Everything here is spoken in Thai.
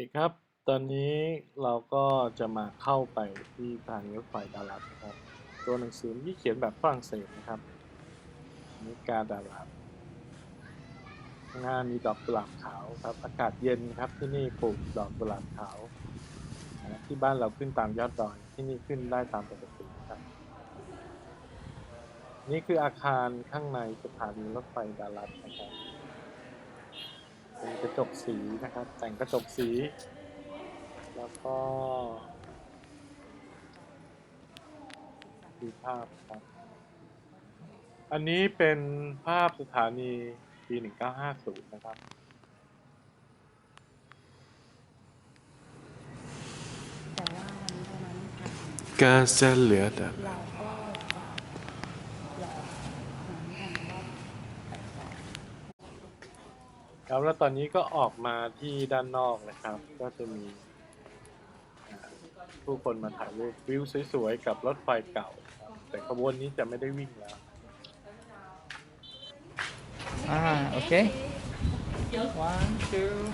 ดีครับ ตอนนี้เราก็จะมาเข้าไปที่สถานีรถไฟดาลัดนะครับ ตัวหนังสือที่เขียนแบบฝรั่งเศสนะครับนิกาดาลัดข้างหน้ามีดอกกุหลาบขาวครับ อากาศเย็นครับที่นี่ปลูกดอกกุหลาบขาวที่บ้านเราขึ้นตามยอดดอยที่นี่ขึ้นได้ตามปกติครับ นี่คืออาคารข้างในสถานีรถไฟดาลัดนะครับ ระจกสีนะครับ แต่งกระจกสี แล้วก็ดูภาพครับ อันนี้เป็นภาพสถานีปี 1950 นะครับ แต่ว่าวันนี้ประมาณค่ะ Gaza Leda. เราก็จะรอเหมือนกันว่า ครับแล้วตอนนี้ก็ออกมาที่ด้านนอกนะครับ ก็จะมีอ่าผู้คนมาถ่ายรูปวิวสวยๆกับรถไฟเก่าครับแต่ขบวนนี้จะไม่ได้วิ่งแล้ว Ah, okay. One, two.